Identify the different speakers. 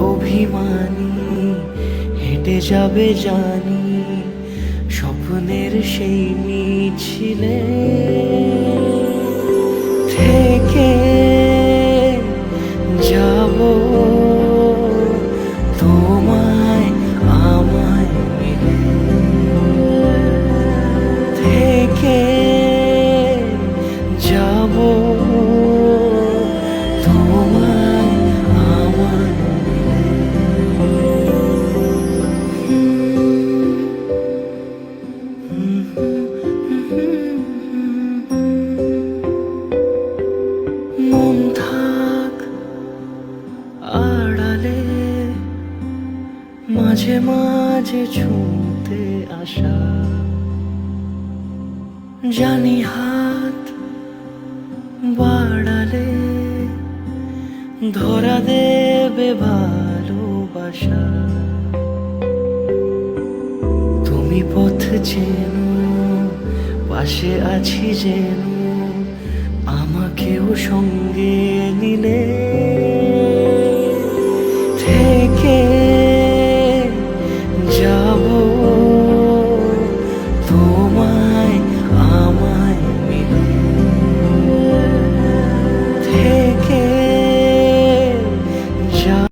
Speaker 1: অভিমানী হেঁটে যাবে জানি স্বপ্নের সেই মিছিলে। থেকে যাব তোমায় আমায় মিলে। থেকে যাব মন থাক আড়ালে, মাঝে মাঝে ছুঁতে আসা। জানি হাত বাড়ালে ধরা দেবে ভালোবাসা। তুমি পথ চেনো পাশে আছি যেন আমাকেও সঙ্গে নিলে।